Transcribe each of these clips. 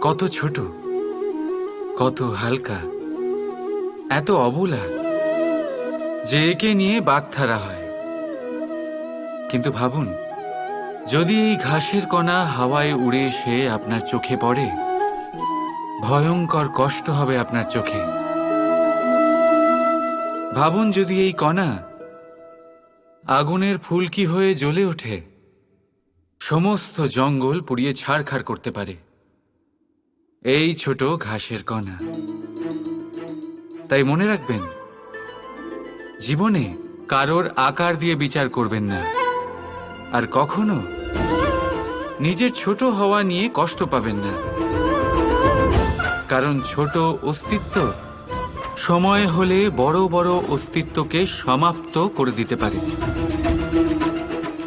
কত ছোট, কত হালকা, এত অবুলা, যে একে নিয়ে বাগধারা হয়। কিন্তু ভাবুন, যদি এই ঘাসের কণা হাওয়ায় উড়ে এসে আপনার চোখে পড়ে, ভয়ঙ্কর কষ্ট হবে আপনার চোখে। ভাবুন যদি এই কণা আগুনের ফুলকি হয়ে জ্বলে ওঠে সমস্ত জঙ্গল পুড়িয়ে ছাড়খাড় করতে পারে। এই ছোট ঘাসের কণা। তাই মনে রাখবেন, জীবনে কারোর আকার দিয়ে বিচার করবেন না। আর কখনো নিজের ছোট হওয়া নিয়ে কষ্ট পাবেন না। কারণ ছোট অস্তিত্ব সময় হলে বড় বড় অস্তিত্বকে সমাপ্ত করে দিতে পারে।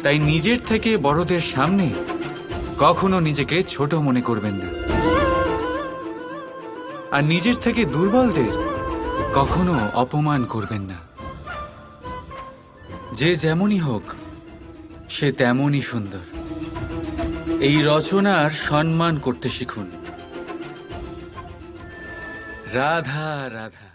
তাই নিজের থেকে বড়দের সামনে কখনো নিজেকে ছোট মনে করবেন না। আর নিজের থেকে দুর্বলদের কখনো অপমান করবেন না। যে যেমনই হোক, সে তেমনই সুন্দর। এই রচনার সম্মান করতে শিখুন। রাধা রাধা।